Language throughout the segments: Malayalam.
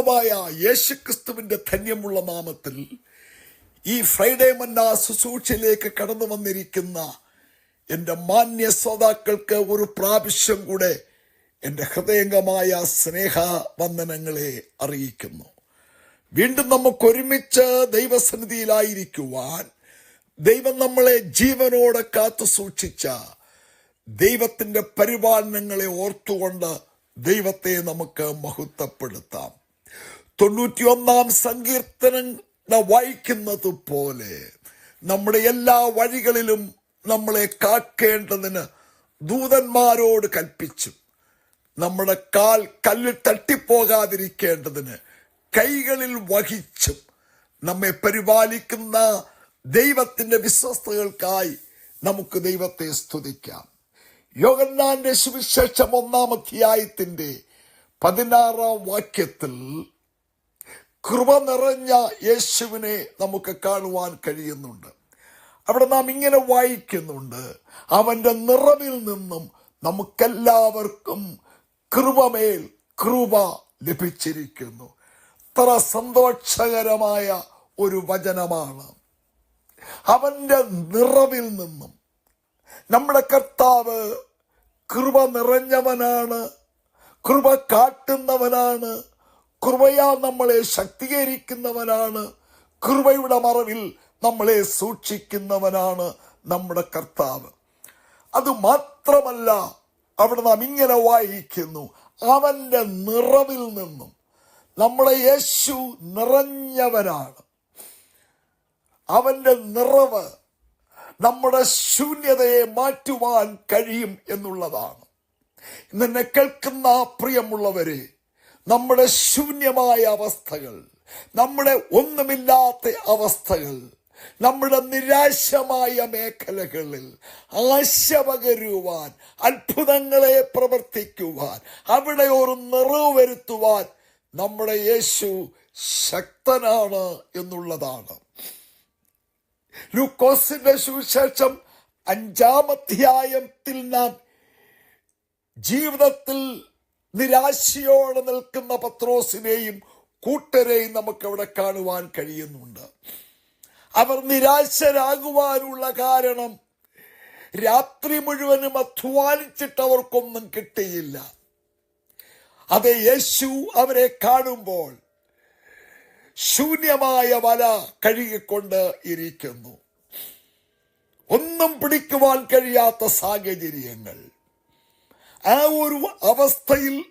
കർത്താവായ യേശുക്രിസ്തുവിന്റെ ധന്യമുള്ള നാമത്തിൽ ഈ ഫ്രൈഡേ മന്നാ ശുശ്രൂഷയിലേക്ക് കടന്നു വന്നിരിക്കുന്ന എന്റെ മാന്യ ശ്രോതാക്കൾക്ക് ഒരു പ്രാവശ്യം കൂടെ എന്റെ ഹൃദയംഗമായ സ്നേഹ വന്ദനങ്ങളെ അറിയിക്കുന്നു. വീണ്ടും നമുക്ക് ഒരുമിച്ച് ദൈവസന്നിധിയിലായിരിക്കുവാൻ ദൈവം നമ്മളെ ജീവനോടെ കാത്തു സൂക്ഷിച്ച ദൈവത്തിന്റെ പരിപാലനങ്ങളെ ഓർത്തുകൊണ്ട് ദൈവത്തെ നമുക്ക് മഹത്വപ്പെടുത്താം. തൊണ്ണൂറ്റിയൊന്നാം സങ്കീർത്തനം വായിക്കുന്നത് പോലെ നമ്മുടെ എല്ലാ വഴികളിലും നമ്മളെ കാക്കേണ്ടതിന് ദൂതന്മാരോട് കൽപ്പിച്ചു നമ്മുടെ കാൽ കല്ലിൽ തട്ടിപ്പോകാതിരിക്കേണ്ടതിന് കൈകളിൽ വഹിച്ചും നമ്മെ പരിപാലിക്കുന്ന ദൈവത്തിന്റെ വിശ്വസ്തകൾക്കായി നമുക്ക് ദൈവത്തെ സ്തുതിക്കാം. യോഗന്നാന്റെ സുവിശേഷം ഒന്നാം അധ്യായത്തിന്റെ പതിനാറാം വാക്യത്തിൽ കൃപ നിറഞ്ഞ യേശുവിനെ നമുക്ക് കാണുവാൻ കഴിയുന്നുണ്ട്. അവിടെ നാം ഇങ്ങനെ വായിക്കുന്നുണ്ട് അവന്റെ നിറവിൽ നിന്നും നമുക്കെല്ലാവർക്കും കൃപമേൽ കൃപ ലഭിച്ചിരിക്കുന്നു. അത്ര സന്തോഷകരമായ ഒരു വചനമാണ്. അവന്റെ നിറവിൽ നിന്നും നമ്മുടെ കർത്താവ് കൃപ നിറഞ്ഞവനാണ് കൃപ കാട്ടുന്നവനാണ് കൃപയാൽ നമ്മളെ ശക്തീകരിക്കുന്നവനാണ്. കൃപയുടെ മറവിൽ നമ്മളെ സൂക്ഷിക്കുന്നവനാണ് നമ്മുടെ കർത്താവ്. അത് മാത്രമല്ല അവിടെ നാം ഇങ്ങനെ വായിക്കുന്നു അവന്റെ നിറവിൽ നിന്നും നമ്മളെ യേശു നിറഞ്ഞവനാണ്. അവന്റെ നിറവ് നമ്മുടെ ശൂന്യതയെ മാറ്റുവാൻ കഴിയും എന്നുള്ളതാണ്. ഇന്നെ കേൾക്കുന്ന പ്രിയമുള്ളവരെ നമ്മുടെ ശൂന്യമായ അവസ്ഥകൾ നമ്മുടെ ഒന്നുമില്ലാത്ത അവസ്ഥകൾ നമ്മുടെ നിരാശമായ മേഖലകളിൽ ആശ പകരുവാൻ അത്ഭുതങ്ങളെ പ്രവർത്തിക്കുവാൻ അവിടെ ഒരു നിറവ് വരുത്തുവാൻ നമ്മുടെ യേശു ശക്തനാണ് എന്നുള്ളതാണ്. ലൂക്കോസിന്റെ സുവിശേഷം അഞ്ചാമധ്യായത്തിൽ നാം ജീവിതത്തിൽ നിരാശയോടെ നിൽക്കുന്ന പത്രോസിനെയും കൂട്ടരെയും നമുക്ക് അവിടെ കാണുവാൻ കഴിയുന്നുണ്ട്. അവർ നിരാശരാകുവാനുള്ള കാരണം രാത്രി മുഴുവനും അധ്വാനിച്ചിട്ട് അവർക്കൊന്നും കിട്ടിയില്ല. അത് യേശു അവരെ കാണുമ്പോൾ ശൂന്യമായ വല കഴുകിക്കൊണ്ട് ഇരിക്കുന്നു. ഒന്നും പിടിക്കുവാൻ കഴിയാത്ത സാഹചര്യങ്ങൾ. ആ ഒരു അവസ്ഥയിൽ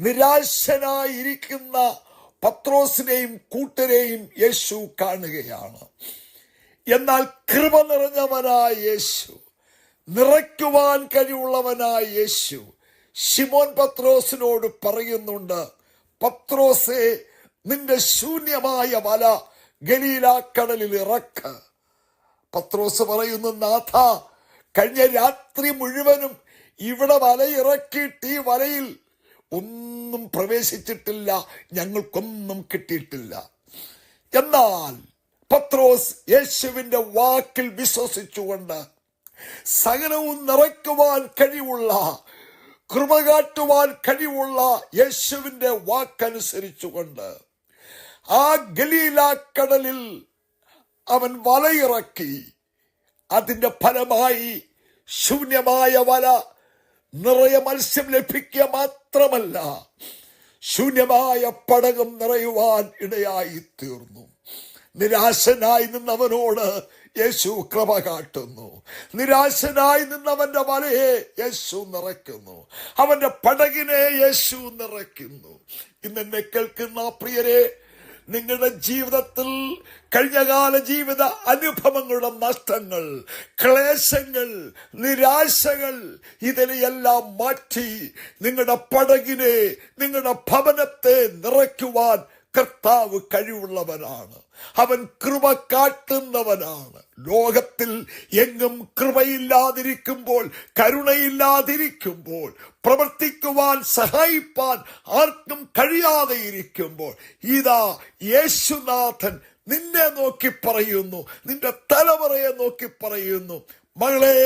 നിരാശനായിരിക്കുന്ന പത്രോസിനെയും കൂട്ടരെയും യേശു കാണുകയാണ്. എന്നാൽ കൃപ നിറഞ്ഞവനായ യേശു നിറയ്ക്കുവാൻ കഴിവുള്ളവനായ യേശു ഷിമോൻ പത്രോസിനോട് പറയുന്നുണ്ട് പത്രോസെ നിന്റെ ശൂന്യമായ വല ഗലീലാക്കടലിൽ ഇറക്ക്. പത്രോസ് പറയുന്നു നാഥ കഴിഞ്ഞ രാത്രി മുഴുവനും ഇവിടെ വലയിറക്കിയിട്ട് ഈ വലയിൽ ഒന്നും പ്രവേശിച്ചിട്ടില്ല ഞങ്ങൾക്കൊന്നും കിട്ടിയിട്ടില്ല. എന്നാൽ പത്രോസ് യേശുവിന്റെ വാക്കിൽ വിശ്വസിച്ചുകൊണ്ട് സകലവും നിറയ്ക്കുവാൻ കഴിവുള്ള കൃപ കാട്ടുവാൻ കഴിവുള്ള യേശുവിന്റെ വാക്കനുസരിച്ചുകൊണ്ട് ആ ഗലീലാക്കടലിൽ അവൻ വലയിറക്കി. അതിന്റെ ഫലമായി ശൂന്യമായ വല നിറയെ മത്സ്യം ലഭിക്കുക മാത്രമല്ല ശൂന്യമായ പടകം നിറയുവാൻ ഇടയായി തീർന്നു നിരാശനായി നിന്നവനോട് യേശു കൃപ കാട്ടുന്നു. നിരാശനായി നിന്നവന്റെ വലയെ യേശു നിറയ്ക്കുന്നു. അവന്റെ പടകിനെ യേശു നിറയ്ക്കുന്നു. ഇന്ന് എന്നെ കേൾക്കുന്ന പ്രിയരെ നിങ്ങളുടെ ജീവിതത്തിൽ കഴിഞ്ഞകാല ജീവിത അനുഭവങ്ങളുടെ നഷ്ടങ്ങൾ ക്ലേശങ്ങൾ നിരാശകൾ ഇതിനെയെല്ലാം മാറ്റി നിങ്ങളുടെ പടകിനെ നിങ്ങളുടെ ഭവനത്തെ നിറയ്ക്കുവാൻ കർത്താവ് കഴിവുള്ളവനാണ്. അവൻ കൃപ കാട്ടുന്നവനാണ്. ലോകത്തിൽ എങ്ങും കൃപയില്ലാതിരിക്കുമ്പോൾ കരുണയില്ലാതിരിക്കുമ്പോൾ പ്രവർത്തിക്കുവാൻ സഹായിപ്പാൻ ആർക്കും കഴിയാതെ ഇരിക്കുമ്പോൾ ഇതാ യേശുനാഥൻ നിന്നെ നോക്കി പറയുന്നു നിന്റെ തലമുറയെ നോക്കി പറയുന്നു മകളെ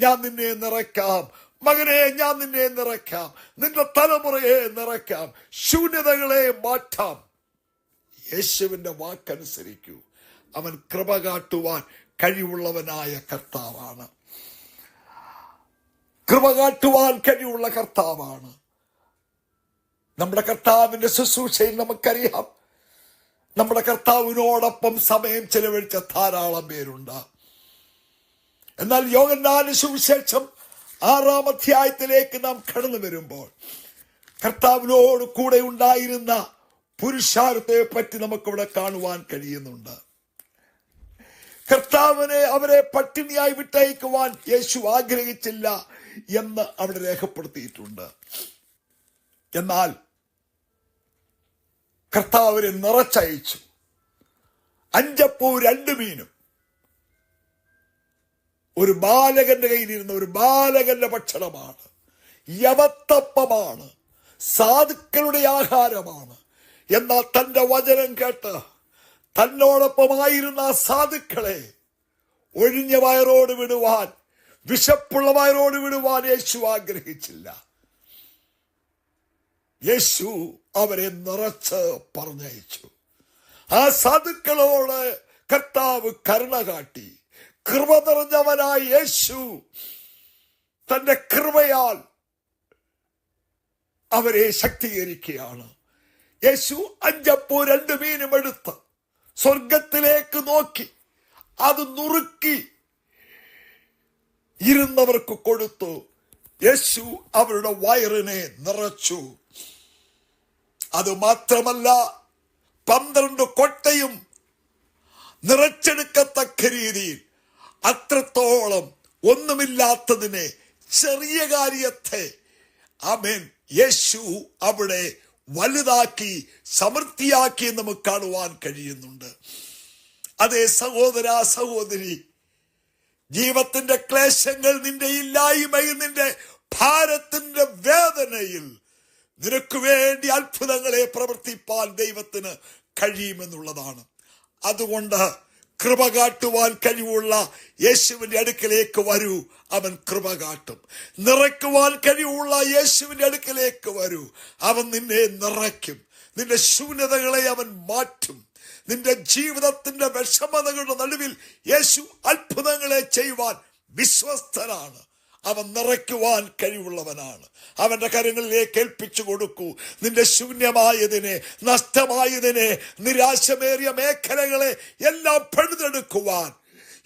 ഞാൻ നിന്നെ നിറയ്ക്കാം മകനെ ഞാൻ നിന്നെ നിറയ്ക്കാം നിന്റെ തലമുറയെ നിറയ്ക്കാം ശൂന്യതകളെ മാറ്റാം യേശുവിന്റെ വാക്കനുസരിക്കൂ. അവൻ കൃപ കാട്ടുവാൻ കഴിവുള്ളവനായ കർത്താവാണ്. കൃപ കാട്ടുവാൻ കഴിവുള്ള കർത്താവാണ്. നമ്മുടെ കർത്താവിന്റെ ശുശ്രൂഷയിൽ നമുക്കറിയാം. നമ്മുടെ കർത്താവിനോടൊപ്പം സമയം ചെലവഴിച്ച ധാരാളം പേരുണ്ട്. എന്നാൽ യോഗനാല് സുവിശേഷം ആറാം അധ്യായത്തിലേക്ക് നാം കടന്നു വരുമ്പോൾ കർത്താവിനോട് കൂടെ ഉണ്ടായിരുന്ന പുരുഷാരത്തെ പറ്റി നമുക്കിവിടെ കാണുവാൻ കഴിയുന്നുണ്ട്. കർത്താവിനെ അവരെ പട്ടിണിയായി വിട്ടയക്കുവാൻ യേശു ആഗ്രഹിച്ചില്ല എന്ന് അവിടെ രേഖപ്പെടുത്തിയിട്ടുണ്ട്. എന്നാൽ കർത്താവ് അവരെ നിറച്ചയച്ചു. അഞ്ചപ്പൂ രണ്ട് മീനും. ഒരു ബാലകന്റെ കയ്യിലിരുന്ന ഒരു ബാലകന്റെ ഭക്ഷണമാണ്. യവത്തപ്പമാണ്. സാധുക്കളുടെ ആഹാരമാണ്. എന്നാൽ തന്റെ വചനം കേട്ട് തന്നോടൊപ്പമായിരുന്ന ആ സാധുക്കളെ ഒഴിഞ്ഞ വയറോട് വിടുവാൻ വിശപ്പുള്ള വയറോട് വിടുവാൻ യേശു ആഗ്രഹിച്ചില്ല. യേശു അവരെ നിറച്ച് പറഞ്ഞയച്ചു. ആ സാധുക്കളോട് കർത്താവ് കരുണ കാട്ടി. കൃപ നിറഞ്ഞവനായ യേശു തന്റെ കൃപയാൽ അവരെ ശക്തീകരിക്കുകയാണ്. യേശു അഞ്ചപ്പോ രണ്ട് മീനും എടുത്ത് സ്വർഗത്തിലേക്ക് നോക്കി. അത് നുറുക്കി ഇരുന്നവർക്ക് കൊടുത്തു. യേശു അവരുടെ വയറിനെ നിറച്ചു. അത് മാത്രമല്ല പന്ത്രണ്ട് കൊട്ടയും നിറച്ചെടുക്കത്തക്ക രീതിയിൽ അത്രത്തോളം ഒന്നുമില്ലാത്തതിനെ ചെറിയ കാര്യത്തെ. അമേൻ യേശു അവിടെ വലുതാക്കി സമൃദ്ധിയാക്കി നമുക്ക് കാണുവാൻ കഴിയുന്നുണ്ട്. അതേ സഹോദര സഹോദരി ജീവത്തിന്റെ ക്ലേശങ്ങൾ നിന്റെ ഇല്ലായ്മയിൽ നിന്റെ ഭാരത്തിന്റെ വേദനയിൽ നിനക്ക് വേണ്ടി അത്ഭുതങ്ങളെ പ്രവർത്തിപ്പാൻ ദൈവത്തിന് കഴിയുമെന്നുള്ളതാണ്. അതുകൊണ്ട് കൃപ കാട്ടുവാൻ കഴിവുള്ള യേശുവിന്റെ അടുക്കലേക്ക് വരൂ. അവൻ കൃപ കാട്ടും. നിറയ്ക്കുവാൻ കഴിവുള്ള യേശുവിന്റെ അടുക്കലേക്ക് വരൂ. അവൻ നിന്നെ നിറയ്ക്കും. നിന്റെ ശൂന്യതകളെ അവൻ മാറ്റും. നിന്റെ ജീവിതത്തിന്റെ വിഷമതകളുടെ നടുവിൽ യേശു അത്ഭുതങ്ങളെ ചെയ്യുവാൻ വിശ്വസ്തനാണ്. അവൻ നിറയ്ക്കുവാൻ കഴിവുള്ളവനാണ്. അവന്റെ കരങ്ങളിലേക്ക് ഏൽപ്പിച്ചു കൊടുക്കൂ. നിന്റെ ശൂന്യമായതിനെ നഷ്ടമായതിനെ നിരാശമേറിയ മേഖലകളെ എല്ലാം പഴുതെടുക്കുവാൻ.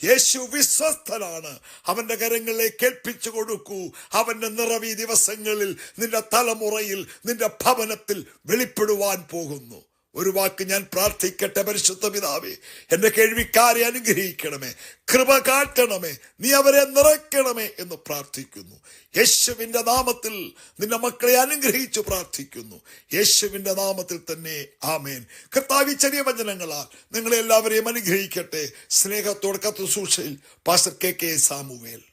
യേശു വിശ്വസ്തനാണ്. അവന്റെ കരങ്ങളിലേക്ക് ഏൽപ്പിച്ചു കൊടുക്കൂ. അവന്റെ നിറവി ദിവസങ്ങളിൽ നിന്റെ തലമുറയിൽ നിന്റെ ഭവനത്തിൽ വെളിപ്പെടുവാൻ പോകുന്നു. ഒരു വാക്ക് ഞാൻ പ്രാർത്ഥിക്കട്ടെ പരിശുദ്ധ പിതാവേ. എന്റെ കേൾവിക്കാരെ അനുഗ്രഹിക്കണമേ. കൃപ കാട്ടണമേ. നീ അവരെ നിറയ്ക്കണമേ എന്ന് പ്രാർത്ഥിക്കുന്നു. യേശുവിന്റെ നാമത്തിൽ നിന്റെ മക്കളെ അനുഗ്രഹിച്ചു പ്രാർത്ഥിക്കുന്നു. യേശുവിന്റെ നാമത്തിൽ തന്നെ ആമേൻ. കർത്താവി ചെറിയ വചനങ്ങളാൽ നിങ്ങളെല്ലാവരെയും അനുഗ്രഹിക്കട്ടെ. സ്നേഹത്തോടെ കത്തുസൂക്ഷയിൽ പാസ്റ്റർ കെ കെ സാമുവേൽ.